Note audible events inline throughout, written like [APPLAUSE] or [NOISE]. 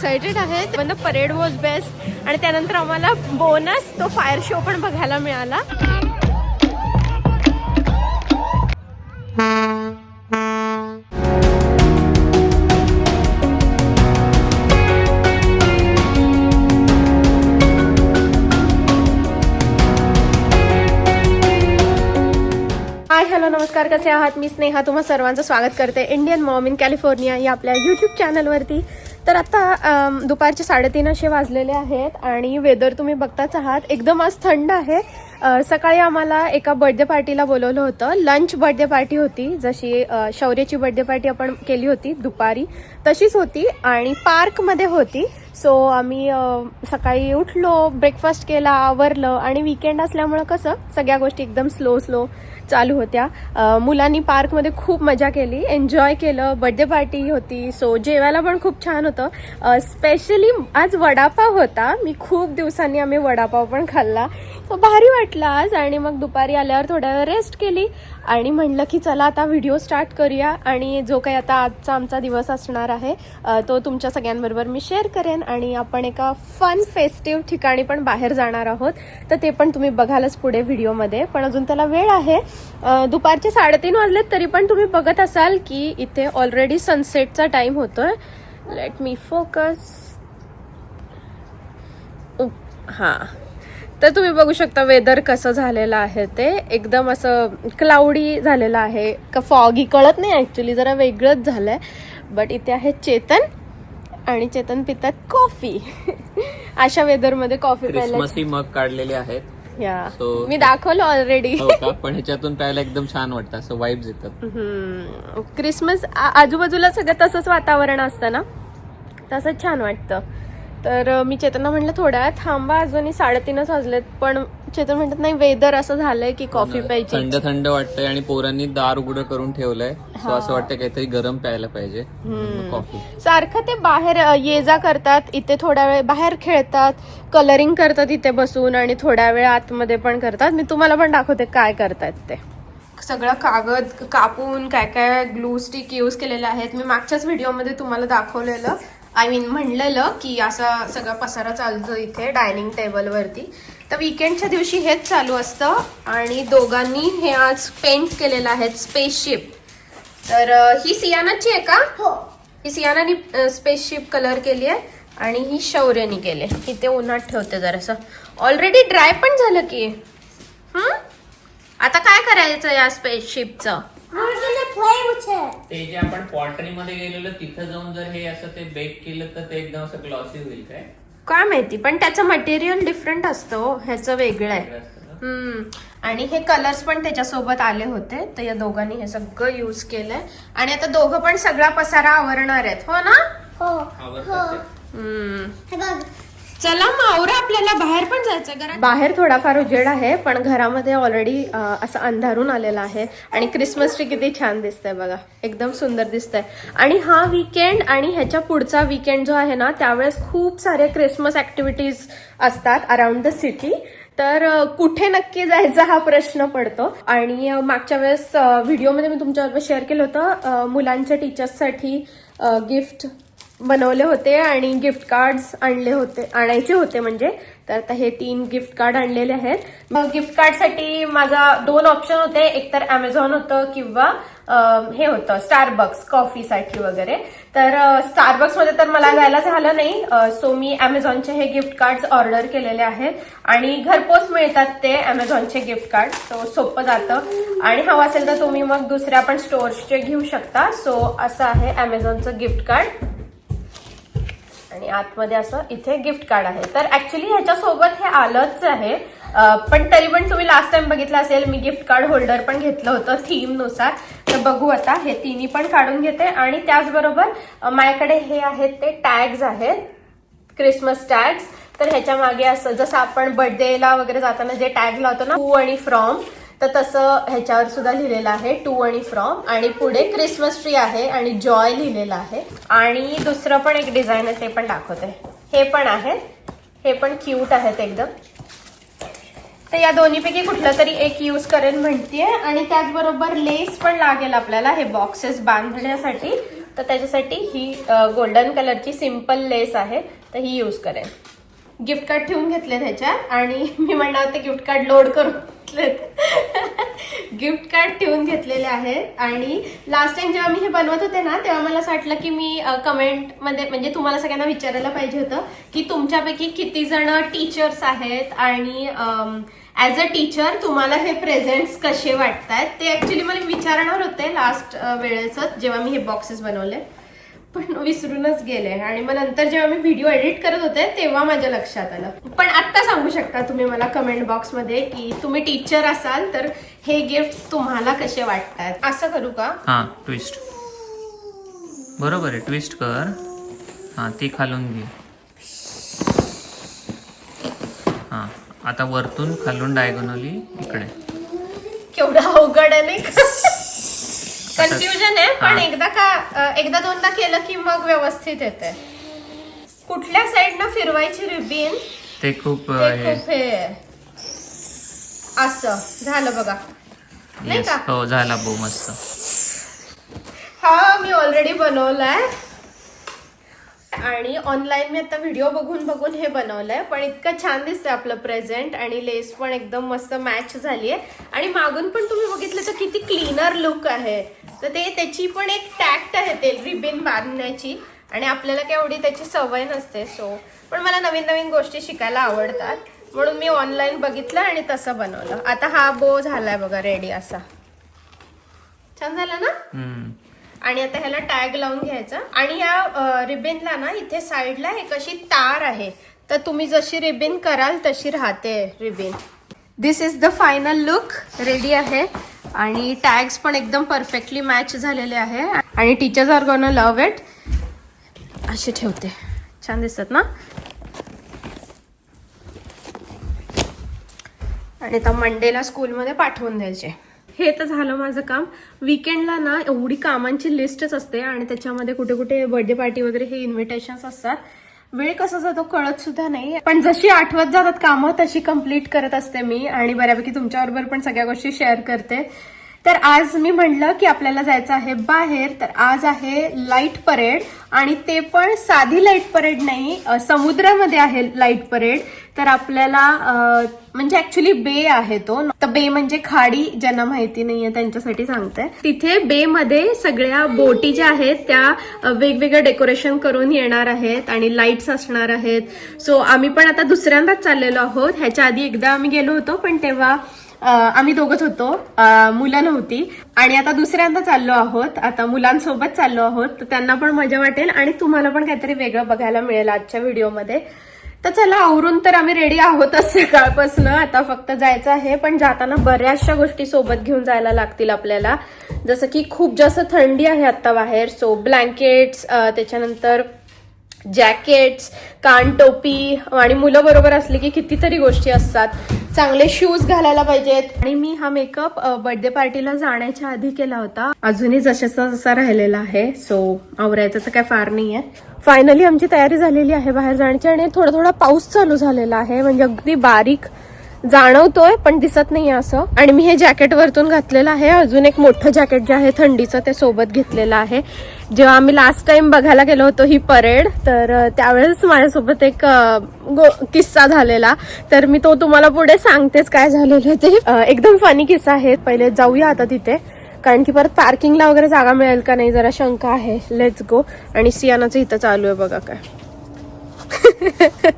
Excited आहेत. पण parade was best आणि त्यानंतर आम्हाला बोनस तो फायर शो पण बघायला मिळाला. हाय हॅलो नमस्कार. कसे आहात? मी स्नेहा. तुम्हा सर्वांचं स्वागत करते. इंडियन मॉम इन कॅलिफोर्निया या आपल्या यूट्यूब चॅनलवरती तर आता दुपारचे साडेतीन असे वाजलेले आहेत आणि वेदर तुम्ही बघताच आहात. एकदम आज थंड आहे. सकाळी आम्हाला एका बर्थडे पार्टीला बोलवलं होतं. लंच बर्थडे पार्टी होती जशी शौर्याची बर्थडे पार्टी आपण केली होती दुपारी तशीच होती आणि पार्कमध्ये होती. सो आम्ही सकाळी उठलो ब्रेकफास्ट केला आवरलं आणि विकेंड असल्यामुळं कसं सगळ्या गोष्टी एकदम स्लो स्लो चालू होत्या. मुलांनी पार्कमध्ये खूप मजा केली. एन्जॉय केलं. बर्थडे पार्टी होती. सो जेवायला पण खूप छान होतं. स्पेशली आज वडापाव होता. मी खूप दिवसांनी आम्ही वडापाव पण खाल्ला. तो भारी वाटला आज आणि मग दुपारी आल्यावर थोड्या वेळ रेस्ट केली आणि म्हणलं की चला आता व्हिडिओ स्टार्ट करूया आणि जो काही आता आजचा आमचा दिवस असणार आहे तो तुमच्या सगळ्यांबरोबर मी शेअर करेन आणि आपण एका फन फेस्टिव्ह ठिकाणी पण बाहेर जाणार आहोत. तर ते पण तुम्ही बघालच पुढे व्हिडिओमध्ये पण अजून त्याला वेळ आहे. दुपारचे साडेतीन वाजलेत तरी पण तुम्ही बघत असाल की इथे ऑलरेडी सनसेटचा टाइम होतोय. लेट मी फोकस हां. तर तुम्ही बघू शकता वेदर कसं झालेलं आहे ते. एकदम असं क्लाउडी झालेलं आहे. का फॉगी कळत नाही ॲक्च्युली जरा वेगळंच झालंय. बट इथे आहे चेतन आणि चेतन पितात कॉफी [LAUGHS] अशा वेदरमध्ये कॉफी प्यायला मग काढलेली आहेत. या So- मी दाखवलं ऑलरेडी हो का? पण ह्याच्यातून प्यायला एकदम छान वाटतं असं वाईब्स येतात. क्रिसमस आ- आजूबाजूला सगळं तसंच वातावरण असतं ना? तसंच छान वाटतं. तर अं, मी चेतना म्हटलं थोड्या थांबा अजूनही साडेतीनच वाजलेत पण चेतन म्हणतात नाही वेदर असं झालंय की कॉफी प्यायची थंड थंड वाटतंय आणि पोरांनी दार उघडं करून ठेवलंय. सो असं वाटतं काहीतरी गरम प्यायला पाहिजे. कॉफी सारखं ते बाहेर ये जा करतात. इथे थोडा वेळ बाहेर खेळतात. कलरिंग करतात इथे बसून आणि थोड्या वेळ आतमध्ये पण करतात. मी तुम्हाला पण दाखवते काय करतायत ते. सगळं कागद कापून काय काय ग्लू स्टिक यूज केलेले आहेत. मी मागच्याच व्हिडिओमध्ये तुम्हाला दाखवलेलं. आय मीन म्हणलेलं की असा सगळा पसारा चालतो इथे डायनिंग टेबलवरती तर विकेंडच्या दिवशी हेच चालू असतं आणि दोघांनी हे आज पेंट केलेलं आहे स्पेसशिप तर ही सियानाची आहे का? हो. ही सियानानी स्पेसशिप कलर केली आहे आणि ही शौर्यनी केली ही ते उन्हात ठेवते जरासं. ऑलरेडी ड्राय पण झालं की. हं? आता काय करायचं या स्पेसशिपचं. ते जे आपण पॉटरी मध्ये गेलेलो तिथं जाऊन जर हे असं ते बेक केलं तर ते एकदम असं ग्लॉसी होईल काय? काय माहिती पण त्याचं मटेरियल डिफरंट असतं हो. ह्याचं वेगळं आहे? हम्म. आणि हे कलर्स पण त्याच्यासोबत आले होते तर या दोघांनी हे सगळं युज केलंय आणि आता दोघं पण सगळा पसारा आवरणार आहेत हो ना. आवडतं ते. हम्म. चला मावरा आपल्याला बाहेर पण जायचं घरात बाहेर थोडाफार उजेड आहे पण घरामध्ये ऑलरेडी असं अंधारून आलेलं आहे आणि क्रिसमस ट्री किती छान दिसतंय बघा. एकदम सुंदर दिसतंय. आणि हा विकेंड आणि ह्याच्या पुढचा विकेंड जो आहे ना त्यावेळेस खूप सारे क्रिसमस ऍक्टिव्हिटीज असतात अराउंड द सिटी तर कुठे नक्की जायचा हा प्रश्न पडतो. आणि मागच्या वेळेस व्हिडिओमध्ये मी तुमच्याबरोबर शेअर केलं होतं मुलांच्या टीचर्ससाठी गिफ्ट बनवले होते आणि गिफ्ट कार्ड्स आणले होते आणायचे होते म्हणजे. तर आता हे तीन गिफ्ट कार्ड आणलेले आहेत. मग गिफ्ट कार्डसाठी माझा दोन ऑप्शन होते. एक तर अमेझॉन होतं किंवा हे होतं स्टारबक्स कॉफीसाठी वगैरे. तर स्टारबक्समध्ये तर मला जायला झालं नाही. सो मी अमेझॉनचे हे गिफ्ट कार्ड ऑर्डर केलेले आहेत. आणि घरपोच मिळतात ते अमेझॉनचे गिफ्ट कार्ड सो सोपं जातं. आणि हवं असेल तर तुम्ही मग दुसऱ्या पण स्टोर्सचे घेऊ शकता. सो असं आहे अमेझॉनचं गिफ्ट कार्ड आणि आतमध्ये असं इथे गिफ्ट कार्ड आहे. तर ऍक्च्युली ह्याच्यासोबत हे आलंच आहे. पण तरी पण तुम्ही लास्ट टाइम बघितलं असेल मी गिफ्ट कार्ड होल्डर पण घेतलं होतं थीमनुसार तर बघू आता हे तिन्ही पण काढून घेते. आणि त्याचबरोबर माझ्याकडे हे आहेत ते टॅग्स आहेत. क्रिसमस टॅग्स तर ह्याच्या मागे असं जसं आपण बर्थडेला वगैरे जाताना जे टॅग लावतो ना हू आणि फ्रॉम तर तसं ह्याच्यावर सुद्धा लिहिलेलं आहे टू आणि फ्रॉम आणि पुढे क्रिसमस ट्री आहे आणि जॉय लिहिलेलं आहे. आणि दुसरं पण एक डिझाईन आहे ते पण दाखवते. हे पण आहे. हे पण क्यूट आहेत एकदम. तर या दोन्हीपैकी कुठलं तरी एक यूज करेन म्हणतेय. आणि त्याचबरोबर लेस पण लागेल आपल्याला हे बॉक्सेस बांधण्यासाठी. तर त्याच्यासाठी ही गोल्डन कलरची सिंपल लेस आहे तर ही यूज करेन. गिफ्ट कार्ड ठेवून घेतले त्याच्यात आणि मी म्हणणार होते गिफ्ट कार्ड लोड करून घेतलेत. गिफ्ट कार्ड ठेवून घेतलेले आहेत. आणि लास्ट टाइम जेव्हा मी हे बनवत होते ना तेव्हा मला असं वाटलं की मी कमेंटमध्ये म्हणजे तुम्हाला सगळ्यांना विचारायला पाहिजे होतं की तुमच्यापैकी किती जण टीचर्स आहेत आणि ऍज अ टीचर तुम्हाला हे प्रेझेंट्स कसे वाटतात ते ॲक्च्युली मला विचारणार होते लास्ट वेळेच जेव्हा मी हे बॉक्सेस बनवले. पण विसरूनच गेले. आणि मग नंतर जेव्हा मी व्हिडिओ एडिट करत होते तेव्हा माझ्या लक्षात आलं. पण आत्ता सांगू शकता तुम्ही मला कमेंट बॉक्समध्ये की तुम्ही टीचर असाल तर हे गिफ्ट तुम्हाला कसे वाटतात? असं करू का? हा ट्विस्ट बरोबर आहे ट्विस्ट कर. हा ती खालून घे. हा आता वरतून खालून डायगोनली इकडे. केवढा अवघड आहे नाही कन्फ्युजन आहे पण हा. एकदा का अं, एकदा दोनदा केलं की मग व्यवस्थित येते. कुठल्या साईडनं फिरवायची रिबीन? ते खूप ते अं, खूप हे आहे. असं झालं बघा. नाही येस का? हो झाला बो मस्त. हा मी ऑलरेडी बनवलाय. आणि ऑनलाईन मी आता व्हिडिओ बघून बघून हे बनवलंय. पण इतकं छान दिसतंय आपलं प्रेझेंट आणि लेस पण एकदम मस्त मॅच झालीये. आणि मागून पण तुम्ही बघितलं तर किती क्लीनर लुक आहे. तर ते त्याची पण एक टॅक्ट आहे ते रिबिन बांधण्याची. आणि आपल्याला काय एवढी त्याची सवय नसते सो पण मला नवीन नवीन गोष्टी शिकायला आवडतात. म्हणून मी ऑनलाईन बघितलं आणि तसं बनवलं. आता हा बो झालाय बघा रेडी असा. छान झाला ना. आणि आता ह्याला टॅग लावून घ्यायचा. आणि या रिबेनला ना इथे साईडला एक अशी तार आहे. तर तुम्ही जशी रिबीन कराल तशी राहते ribbon this is the final look ready आहे? आणि टॅग्स पण एकदम परफेक्टली मॅच झालेले आहे. आणि teachers are gonna love it असे ठेवते. छान दिसतात ना? आणि आता मंडेला स्कूलमध्ये पाठवून द्यायचे. हे तर झालं माझं काम. विकेंडला ना एवढी कामांची लिस्टच असते आणि त्याच्यामध्ये कुठे कुठे बर्थडे पार्टी वगैरे हे इन्व्हिटेशन्स असतात. वेळ कसा जातो कळत सुद्धा नाही. पण जशी आठवत जातात कामं तशी कंप्लीट करत असते मी. आणि बऱ्यापैकी तुमच्याबरोबर पण सगळ्या गोष्टी शेअर करते. तर आज मी म्हटलं की आपल्याला जायचं आहे बाहेर तर आज आहे लाइट परेड आणि ते पण साधी लाइट परेड नाही समुद्रामध्ये आहे लाइट परेड तर आपल्याला म्हणजे ऍक्च्युली बे आहे तो. तर बे म्हणजे खाडी ज्यांना माहिती नाहीये त्यांच्यासाठी सांगते. तिथे बे मध्ये सगळ्या बोटी ज्या आहेत त्या वेगवेगळ्या वेगवेगळं डेकोरेशन करून येणार आहेत आणि लाईट्स असणार आहेत. सो आम्ही पण आता दुसऱ्यांदाच चाललेलो आहोत. ह्याच्या आधी एकदा आम्ही गेलो होतो पण तेव्हा आम्ही दोघच होतो. मुलं नव्हती आणि आता दुसऱ्यांदा चाललो आहोत. आता मुलांसोबत चाललो आहोत. तर त्यांना पण मजा वाटेल आणि तुम्हाला पण काहीतरी वेगळं बघायला मिळेल आजच्या व्हिडिओमध्ये. तर चला आवरून तर आम्ही रेडी आहोतच सकाळपासून. आता फक्त जायचं आहे पण जाताना बऱ्याचशा गोष्टी सोबत घेऊन जायला लागतील आपल्याला. जसं की खूप जास्त थंडी आहे आता बाहेर. सो ब्लँकेट्स त्याच्यानंतर जॅकेट्स कान टोपी आणि मुलं बरोबर असली की कितीतरी गोष्टी असतात. चांगले शूज घालायला पाहिजेत. आणि मी हा मेकअप बर्थडे पार्टीला जाण्याच्या आधी केला होता. अजूनही जशाचा जसा राहिलेला आहे. सो आवरायचं तर काय फार नाहीये. फायनली आमची तयारी झालेली आहे बाहेर जाण्याची आणि थोडा थोडा पाऊस चालू झालेला आहे. म्हणजे अगदी बारीक जाणवतोय पण दिसत नाही असं. आणि मी हे जॅकेट वरतून घातलेलं आहे. अजून एक मोठं जॅकेट जे आहे थंडीचं ते सोबत घेतलेलं आहे. जेव्हा आम्ही लास्ट टाइम बघायला गेलो होतो ही परेड तर त्यावेळेस माझ्यासोबत एक गो- किस्सा झालेला. तर मी तो तुम्हाला पुढे सांगतेच काय झालेलं ते. एकदम फनी किस्सा आहे. पहिले जाऊया आता तिथे. कारण की परत पार्किंगला वगैरे जागा मिळेल का नाही जरा शंका आहे. लेट्स गो आणि सियानाचं इथं चालू आहे बघा काय. [LAUGHS]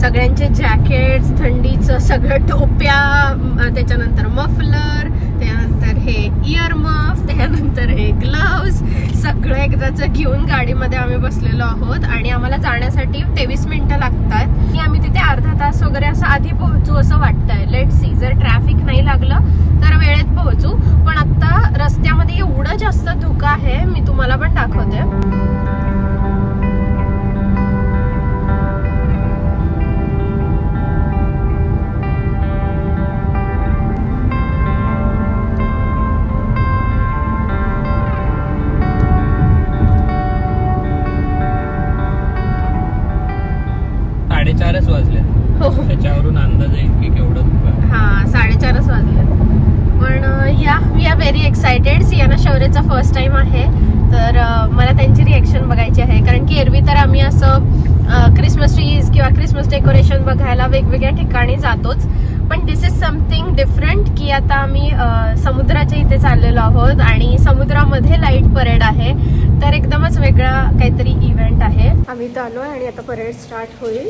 सगळ्यांचे जॅकेट थंडीचं सगळं टोप्या त्याच्यानंतर मफलर त्यानंतर हे इयर मफ त्यानंतर हे ग्लव्स सगळं एकदाच घेऊन गाडीमध्ये आम्ही बसलेलो आहोत आणि आम्हाला जाण्यासाठी तेवीस मिनिटं लागतात. आणि आम्ही तिथे अर्धा तास वगैरे असं आधी पोहोचू असं वाटतंय. लेट सी जर ट्रॅफिक नाही लागलं तर वेळेत पोहोचू. पण आता रस्त्यामध्ये एवढं जास्त धुकं आहे मी तुम्हाला पण दाखवते. त्याच्यावरून अंदाज येईल की केवढं हा साडेचारच वाजले. पण या we are very excited Siyana शौर्यचा first time आहे. तर मला त्यांची रिॲक्शन बघायची आहे. कारण की एरवी तर आम्ही असं क्रिसमस ट्रीज किंवा क्रिसमस डेकोरेशन बघायला वेगवेगळ्या ठिकाणी जातोच. पण दिस इज समथिंग डिफरंट की आता आम्ही समुद्राच्या इथे चाललेलो आहोत आणि समुद्रामध्ये लाइट परेड आहे. तर एकदमच वेगळा काहीतरी इव्हेंट आहे. आम्ही इथं आहे आणि आता परेड स्टार्ट होईल.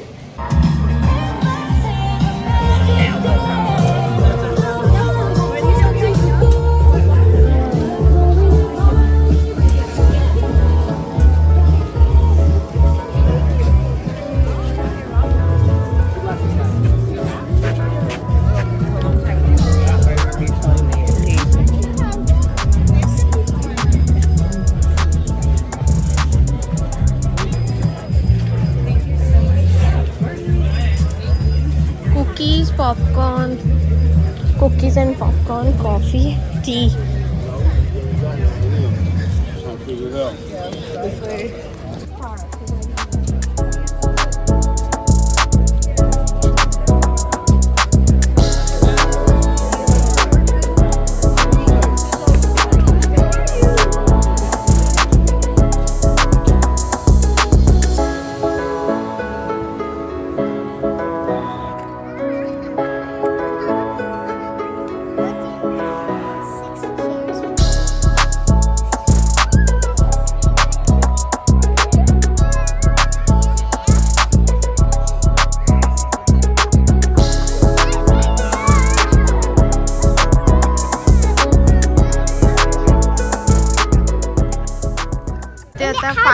कॉफी टी ते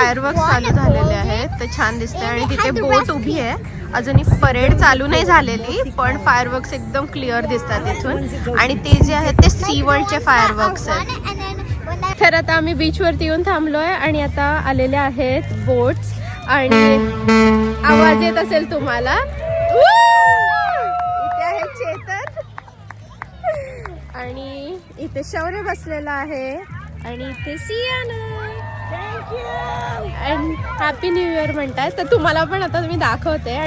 फायरवर्क चालू झालेले आहेत. ते छान दिसते आणि तिथे बोट उभी आहे. अजूनही परेड चालू नाही झालेली पण फायरवर्क्स एकदम क्लिअर दिसतात इथून. आणि ते जे आहेत ते सी वर्ल्डचे फायरवर्क्स आहेत. तर आता आम्ही बीचवरती येऊन थांबलोय आणि आता आलेले आहेत बोट्स आणि आवाज येत असेल तुम्हाला. इथे आहे चेतन. आणि इथे शौर्य बसलेला आहे. आणि इथे Siyana. And happy new year म्हणतात तर तुम्हाला पण आता मी दाखवते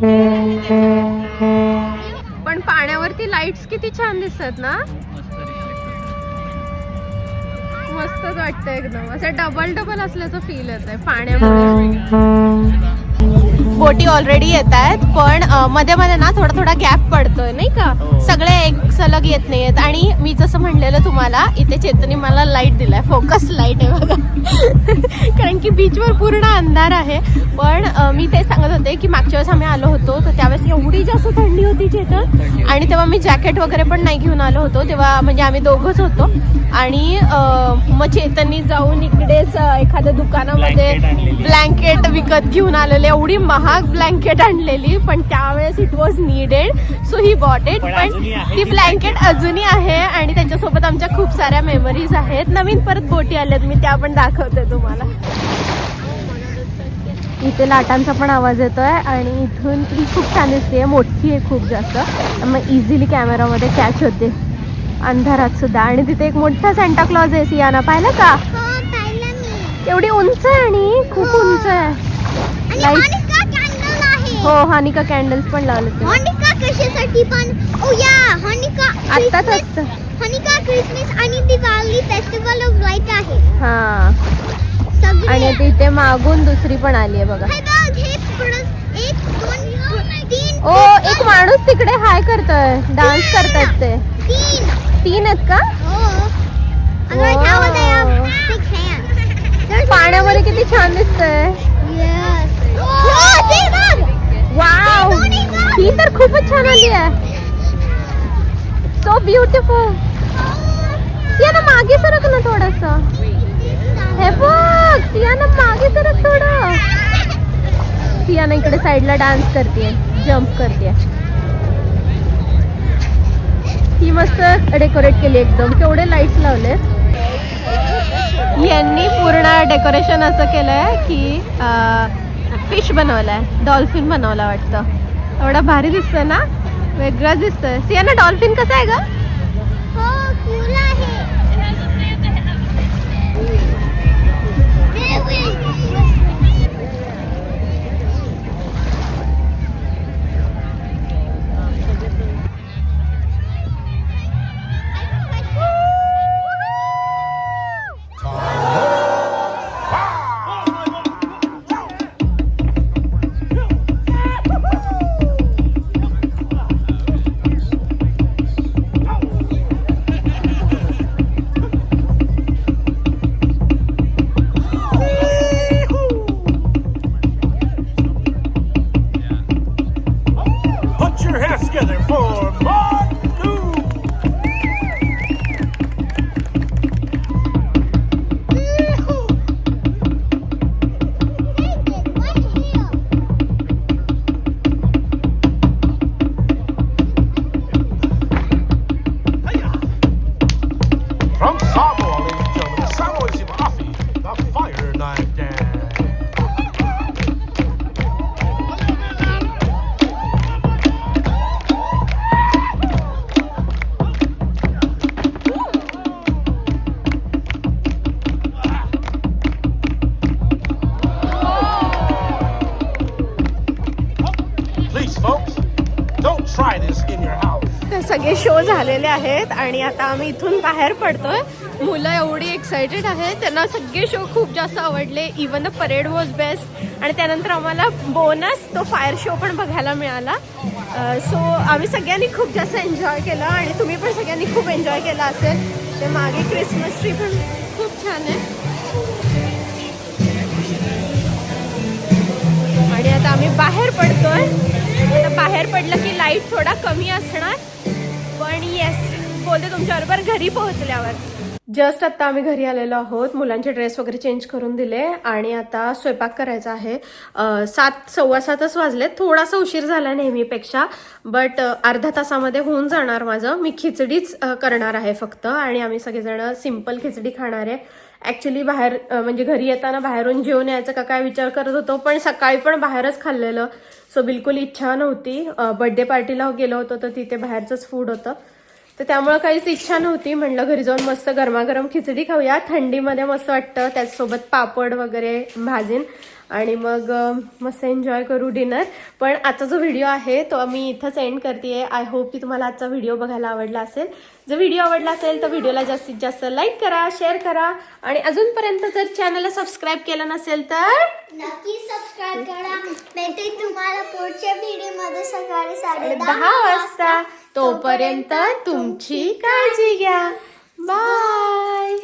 was you. पाण्यावरती लाईट्स किती छान दिसतात ना? मस्तच वाटतं एकदम. असं डबल डबल असल्याचं फील येत आहे पाण्यामध्ये बोटी ऑलरेडी येत आहेत पण मध्ये मध्ये ना थोडा थोडा गॅप पडतोय नाही का? सगळे एक सलग येत नाहीयेत. आणि मी जसं म्हणलेलं तुम्हाला इथे चेतनी मला लाइट दिलाय. फोकस लाइट आहे बघा. [LAUGHS] कारण की बीचवर पूर्ण अंधार आहे. पण मी ते सांगत होते की मागच्या वेळेस आम्ही आलो होतो तर त्यावेळेस एवढी जास्त थंडी होती चेतन. आणि तेव्हा मी जॅकेट वगैरे पण नाही घेऊन आलो होतो. तेव्हा म्हणजे आम्ही दोघंच होतो. आणि मग चेतननी जाऊन इकडेच एखाद्या दुकानामध्ये ब्लँकेट विकत घेऊन आलेले. एवढी महाग ब्लँकेट आणलेली. पण त्यावेळेस it was needed so he bought it पण ती ब्लँकेट अजूनही आहे आणि त्याच्यासोबत आमच्या खूप साऱ्या मेमरीज आहेत. नवीन परत बोटी आल्यात मी त्या पण दाखवते तुम्हाला. इथे लाटांचा पण आवाज येतोय आणि इथून ही खूप छान दिसते मोठी आहे खूप जास्त. मग इझिली कॅमेरामध्ये कॅच होते. अंधारात सुद्धा. आणि तिथे एक मोठा सेंटा क्लॉज आहे सियाना. पाहिलं का? हो एवढी उंच आहे आणि खूप उंच आहे. हो हानिका कॅन्डल्स पण लावले ते हॉनिका कशासाठी पण. ओ या हॉनिका आत्ताच असतं. हॉनिका क्रिसमस आणि दिवाळी फेस्टिवल ऑफ लाइट आहे. हा. सगळे आणि आता इथे मागून दुसरी पण आली आहे बघा. हे बघ हे परत एक दोन तीन ओ एक माणूस तिकडे हाय करतोय. डान्स करतायत ते. तीन. तीन आहेत का? हो. पाण्यामध्ये किती छान दिसतंय Yes. Oh, ते बघ. वाव तर खूपच छान आली आहे. सो ब्युटिफुल सियाना मागे सरक ना थोडस. हे बघ सियाना मागे सरक थोडं. सियाना इकडे साईडला डान्स करते जम्प करते ही मस्त डेकोरेट केली एकदम. केवढे लाईट्स लावले. यांनी पूर्ण डेकोरेशन असं केलंय की फिश बनवलाय डॉल्फिन बनवला वाटतं. एवढा भारी दिसतोय ना? वेगळाच दिसतोय. सियाना डॉल्फिन कसं आहे ग? हो आहे. some. झालेले आहेत आणि आता आम्ही इथून बाहेर पडतोय. मुलं एवढी एक्सायटेड आहेत. त्यांना सगळे शो खूप जास्त आवडले. Even the parade was best आणि त्यानंतर आम्हाला बोनस तो फायर शो पण बघायला मिळाला. सो आम्ही सगळ्यांनी खूप जास्त एन्जॉय केलं आणि तुम्ही पण सगळ्यांनी खूप एन्जॉय केला असेल. ते मागे क्रिसमस ट्री पण खूप छान आहे. आणि आता आम्ही बाहेर पडतोय. आता बाहेर पडलं की लाइट थोडा कमी असणार. येस बोलते तुमच्याबरोबर घरी पोहोचल्यावर. जस्ट आता आम्ही घरी आलेलो आहोत. मुलांचे ड्रेस वगैरे चेंज करून दिले आणि आता स्वयंपाक करायचा आहे. सात सव्वा सातच वाजले थोडासा उशीर झाला नेहमीपेक्षा बट अर्धा तासामध्ये होऊन जाणार माझं. मी खिचडीच करणार आहे फक्त आणि आम्ही सगळेजण सिंपल खिचडी खाणार आहे. ॲक्च्युली बाहेर म्हणजे घरी येताना बाहेरून जेवण यायचं का काय विचार करत होतो पण सकाळी पण बाहेरच खाल्लेलं. सो बिलकुल इच्छा नव्हती. बर्थडे पार्टीला गेलो होतो तर तिथे बाहेरचंच फूड होतं. तर त्यामुळे काहीच इच्छा नव्हती. म्हटलं घरी जाऊन मस्त गरमागरम खिचडी खाऊया. थंडीमध्ये मस्त वाटतं. त्याचसोबत पापड वगैरे भाजीन. आणि मग मस्त एन्जॉय करू डिनर पण आजचा जो व्हिडिओ आहे तो मी इथंच एंड करते आय होप की तुम्हाला आजचा व्हिडिओ बघायला आवडला असेल. जर व्हिडिओ आवडला असेल तर व्हिडिओला जास्तीत जास्त लाईक करा शेअर करा. आणि अजूनपर्यंत जर चॅनलला सबस्क्राईब केलं नसेल तर नक्की सबस्क्राईब करा. तुम्हाला पुढच्या व्हिडिओमध्ये सकाळी साडे दहा वाजता तोपर्यंत तुमची काळजी घ्या. बाय